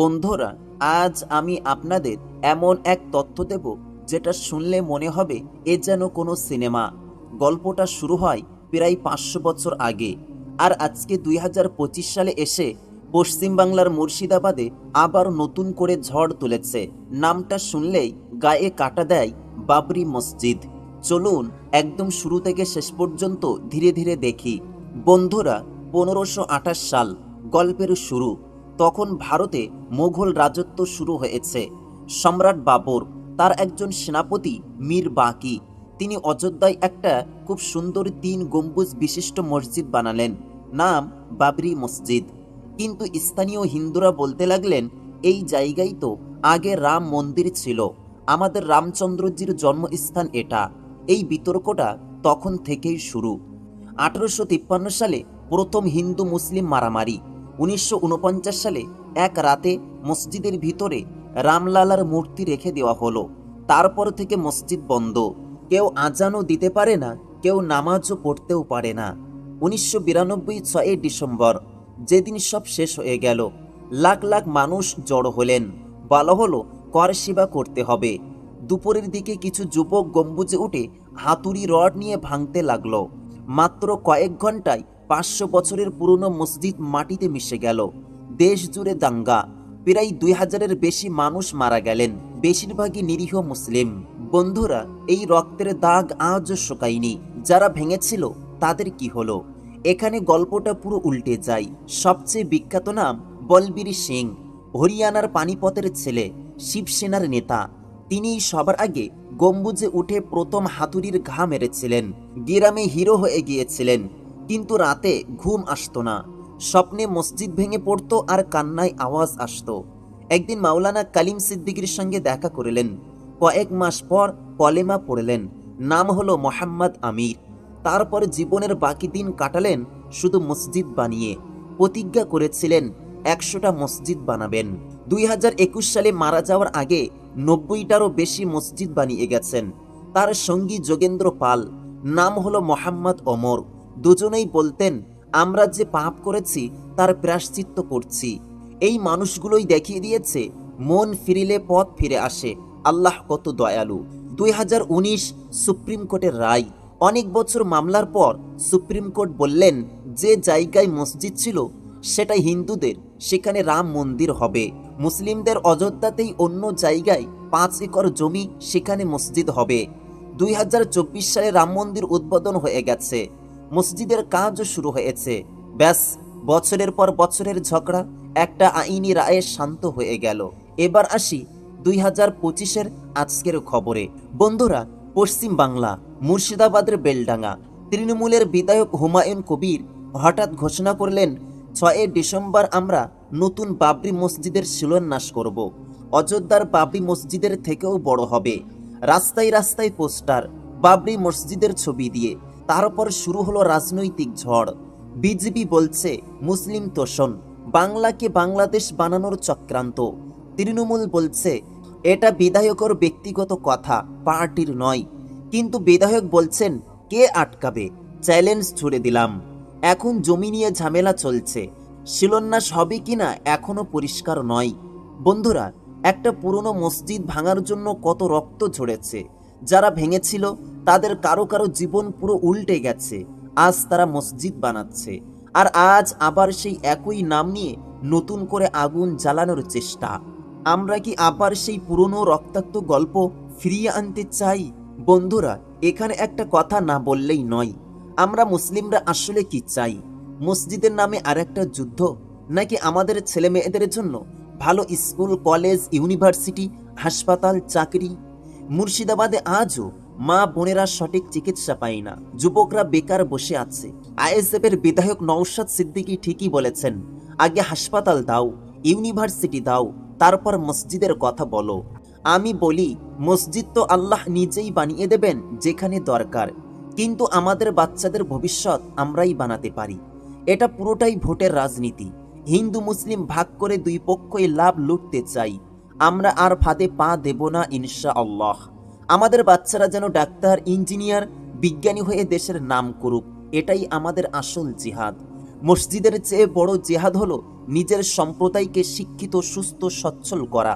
বন্ধুরা, আজ আমি আপনাদের এমন এক তথ্য দেব যেটা শুনলে মনে হবে এ যেন কোনো সিনেমা। গল্পটা শুরু হয় প্রায় পাঁচশো বছর আগে আর আজকে দুই হাজার পঁচিশ সালে এসে পশ্চিমবাংলার মুর্শিদাবাদে আবার নতুন করে ঝড় তুলেছে। নামটা শুনলেই গায়ে কাটা দেয় বাবরি মসজিদ। চলুন একদম শুরু থেকে শেষ পর্যন্ত ধীরে ধীরে দেখি। বন্ধুরা, পনেরোশো সাল, গল্পের শুরু। তখন ভারতে মোঘল রাজত্ব শুরু হয়েছে। সম্রাট বাবর, তার একজন সেনাপতি মীর বাকি, তিনি অযোধ্যায় একটা খুব সুন্দর তিন গম্বুজ বিশিষ্ট মসজিদ বানালেন, নাম বাবরি মসজিদ। কিন্তু স্থানীয় হিন্দুরা বলতে লাগলেন, এই জায়গায় তো আগে রাম মন্দির ছিল, আমাদের রামচন্দ্রজির জন্মস্থান এটা। এই বিতর্কটা তখন থেকেই শুরু। আঠারোশো তিপ্পান্ন সালে প্রথম হিন্দু মুসলিম মারামারি উনিশশো উনপঞ্চাশ সালে এক রাতে মসজিদের ভিতরে রামলালার মূর্তি রেখে দেওয়া হলো। তারপর থেকে মসজিদ বন্ধ। কেউ আজানও দিতে পারে না, কেউ নামাজও পড়তেও পারে না। উনিশশো বিরানব্বই ছয় ডিসেম্বর, যেদিন সব শেষ হয়ে গেল, লাখ লাখ মানুষ জড়ো হলেন। বলা হলো, কর সেবা করতে হবে। দুপুরের দিকে কিছু যুবক গম্বুজে উঠে হাতুড়ি রড নিয়ে ভাঙতে লাগল। মাত্র কয়েক ঘন্টায় পাঁচশো বছরের পুরনো মসজিদ মাটিতে মিশে গেল। দেশ জুড়ে দাঙ্গা। প্রায় দুই হাজারের বেশি মানুষ মারা গেলেন। বেশিরভাগই নিরীহ মুসলিম। বন্ধুরা, এই রক্তের দাগ আজও শোকায়নি। যারা ভেঙেছিল, তাদের কি হলো? এখানে গল্পটা পুরো উল্টে যায়। সবচেয়ে বিখ্যাত নাম বলবীর সিং। হরিয়ানার পানিপথের ছেলে, শিবসেনার নেতা। তিনি সবার আগে গম্বুজে উঠে প্রথম হাতুড়ির ঘা মেরেছিলেন। গিরামে হিরো হয়ে গিয়েছিলেন। কিন্তু রাতে ঘুম আসতো না। স্বপ্নে মসজিদ ভেঙে পড়তো আর কান্নায় আওয়াজ আসতো। একদিন মাওলানা কালিম সিদ্দিকির সঙ্গে দেখা করলেন। কয়েক মাস পর কলেমা পড়লেন। নাম হলো মোহাম্মদ আমির। তারপর জীবনের বাকি দিন কাটালেন শুধু মসজিদ বানিয়ে। প্রতিজ্ঞা করেছিলেন, একশোটা মসজিদ বানাবেন। দুই হাজার একুশ সালে মারা যাওয়ার আগে নব্বইটারও বেশি মসজিদ বানিয়ে গেছেন। তার সঙ্গী যোগেন্দ্র পাল। নাম হলো মোহাম্মদ ওমর। দুজনেই বলতেন, আমরা যে পাপ করেছি, তার প্রায়শ্চিত্ত করছি। এই মানুষগুলোই দেখিয়ে দিয়েছে, মন ফিরিলে পথ ফিরে আসে। আল্লাহ কত দয়ালু। দুই হাজার উনিশ সুপ্রিম কোর্টের রায়। অনেক বছর মামলার পর সুপ্রিম কোর্ট বললেন, যে জায়গায় মসজিদ ছিল সেটা হিন্দুদের, সেখানে রাম মন্দির হবে। মুসলিমদের অযোধ্যাতেই অন্য জায়গায় পাঁচ একর জমি, সেখানে মসজিদ হবে। দুই হাজার চব্বিশ সালে রাম মন্দির উদ্বোধন হয়ে গেছে। মসজিদের কাজও শুরু হয়েছে। ব্যাস, বছরের পর বছরের ঝগড়া, একটা আইনি রায়ে শান্ত হয়ে গেল। এবার আসি দুই হাজার পঁচিশের আজকের খবরে। বন্ধুরা, পশ্চিম বাংলা, মুর্শিদাবাদের বেলডাঙ্গা। তৃণমূলের বিধায়ক হুমায়ুন কবির হঠাৎ ঘোষণা করলেন ছয় ডিসেম্বর আমরা নতুন বাবরি মসজিদের শিলান্যাস করব। অযোধ্যার বাবরি মসজিদের থেকেও বড় হবে। রাস্তায় রাস্তায় পোস্টার, বাবরি মসজিদের ছবি দিয়ে। তারপর শুরু হলো রাজনৈতিক ঝড়। বিজেপি বলছে, মুসলিম তোষণ, বাংলাকে বাংলাদেশ বানানোর চক্রান্ত। তৃণমূল বলছে, এটা বিধায়কর ব্যক্তিগত কথা, পার্টির নয়। কিন্তু বিধায়ক বলছেন, কে আটকাবে? চ্যালেঞ্জ ছুড়ে দিলাম। এখন জমি নিয়ে ঝামেলা চলছে। শিলান্যাস হবে কিনা এখনও পরিষ্কার নয়। বন্ধুরা, একটা পুরনো মসজিদ ভাঙার জন্য কত রক্ত ঝরেছে। যারা ভেঙেছিল, তাদের কারও কারও জীবন পুরো উল্টে গেছে। আজ তারা মসজিদ বানাচ্ছে। আর আজ আবার সেই একই নাম নিয়ে নতুন করে আগুন জ্বালানোর চেষ্টা। আমরা কি আবার সেই পুরনো রক্তাক্ত গল্প ফিরিয়ে আনতে চাই? বন্ধুরা, এখানে একটা কথা না বললেই নয়। আমরা মুসলিমরা আসলে কি চাই? মসজিদের নামে আরেকটা যুদ্ধ? নাকি আমাদের ছেলে মেয়েদের জন্য ভালো স্কুল, কলেজ, ইউনিভার্সিটি, হাসপাতাল, চাকরি মুর্শিদাবাদে আজও মা বোনেরা সঠিক চিকিৎসা পায় না। যুবকরা বেকার বসে আছে। আইএসএফ এর বিধায়ক নৌশাদ সিদ্দিকী ঠিকই বলেছেন, আগে হাসপাতাল দাও, ইউনিভার্সিটি দাও, তারপর মসজিদের কথা বলো। আমি বলি, মসজিদ তো আল্লাহ নিজেই বানিয়ে দেবেন যেখানে দরকার, কিন্তু আমাদের বাচ্চাদের ভবিষ্যৎ আমরাই বানাতে পারি। এটা পুরোটাই ভোটের রাজনীতি। হিন্দু, মুসলিম ভাগ করে দুই পক্ষই লাভ লুটতে চাই। আমরা আর ফাঁদে পা দেব না ইনশা আল্লাহ আমাদের বাচ্চারা যেন ডাক্তার, ইঞ্জিনিয়ার, বিজ্ঞানী হয়ে দেশের নাম করুক, এটাই আমাদের আসল জিহাদ। মসজিদের চেয়ে বড় জেহাদ হলো নিজের সম্প্রদায়কে শিক্ষিত, সুস্থ, সচ্ছল করা।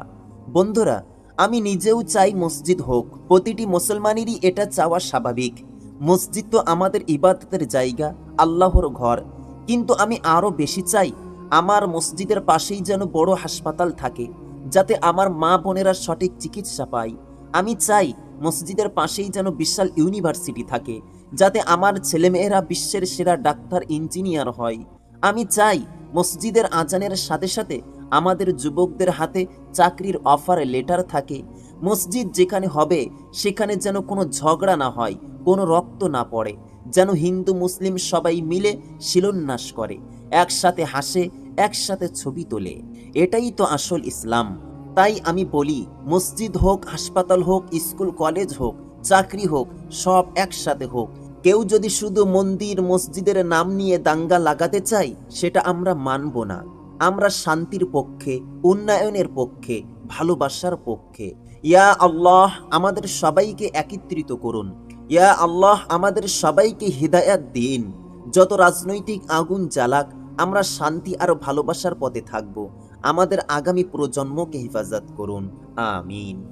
বন্ধুরা, আমি নিজেও চাই মসজিদ হোক, প্রতিটি মুসলমানেরই এটা চাওয়া স্বাভাবিক। মসজিদ তো আমাদের ইবাদতের জায়গা, আল্লাহর ঘর। কিন্তু আমি আরও বেশি চাই আমার মসজিদের পাশেই যেন বড় হাসপাতাল থাকে যাতে আমার মা বোনেরা সঠিক চিকিৎসা পায়। আমি চাই মসজিদের পাশেই যেন বিশাল ইউনিভার্সিটি থাকে, যাতে আমার ছেলেমেয়েরা বিশ্বের সেরা ডাক্তার, ইঞ্জিনিয়ার হয়। আমি চাই মসজিদের আজানের সাথে সাথে আমাদের যুবকদের হাতে চাকরির অফার, লেটার থাকে। মসজিদ যেখানে হবে, সেখানে যেন কোনো ঝগড়া না হয়, কোনো রক্ত না পড়ে, যেন হিন্দু, মুসলিম সবাই মিলে শিলান্যাস করে, একসাথে হাসে একসাথে ছবি তোলে। এটাই তো আসল ইসলাম। তাই আমি বলি, মসজিদ হোক, হাসপাতাল হোক, স্কুল, কলেজ হোক, চাকরি হোক, সব একসাথে হোক। কেউ যদি শুধু মন্দির, মসজিদের নাম নিয়ে দাঙ্গা লাগাতে চাই সেটা আমরা মানব না। আমরা শান্তির পক্ষে, উন্নয়নের পক্ষে, ভালোবাসার পক্ষে। ইয়া আল্লাহ, আমাদের সবাইকে একত্রিত করুন। ইয়া আল্লাহ, আমাদের সবাইকে হৃদায়াত দিন। যত রাজনৈতিক আগুন জ্বালাক আমরা শান্তি আর ভালোবাসার পথে থাকব। আমাদের আগামী প্রজন্মকে হেফাজত করুন। আমিন।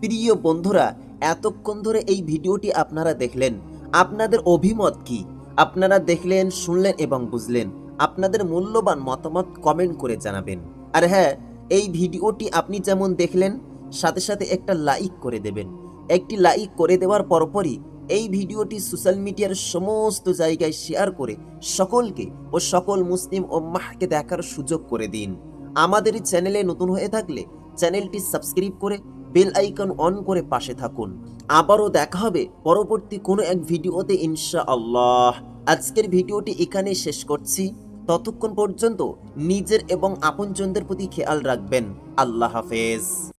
প্রিয় বন্ধুরা, এতক্ষণ ধরে এই ভিডিওটি আপনারা দেখলেন। আপনাদের অভিমত কি? আপনারা দেখলেন, শুনলেন এবং বুঝলেন। আপনাদের মূল্যবান মতামত কমেন্ট করে জানাবেন। আর হ্যাঁ এই ভিডিওটি আপনি যেমন দেখলেন, সাথে সাথে একটা লাইক করে দেবেন। একটি লাইক করে দেওয়ার পরপরই এই ভিডিওটি সোশ্যাল মিডিয়ার সমস্ত জায়গায় শেয়ার করে সকলকে ও সকল মুসলিম ওম্মাহকে দেখার সুযোগ করে দিন। আমাদের চ্যানেলে নতুন হয়ে থাকলে চ্যানেলটি সাবস্ক্রাইব করে বেল আইকন অন করে পাশে থাকুন। আবারও দেখা হবে পরবর্তী কোনো এক ভিডিওতে ইনশা আল্লাহ আজকের ভিডিওটি এখানে শেষ করছি। ততক্ষণ পর্যন্ত নিজের এবং আপনজনদের প্রতি খেয়াল রাখবেন। আল্লাহ হাফেজ।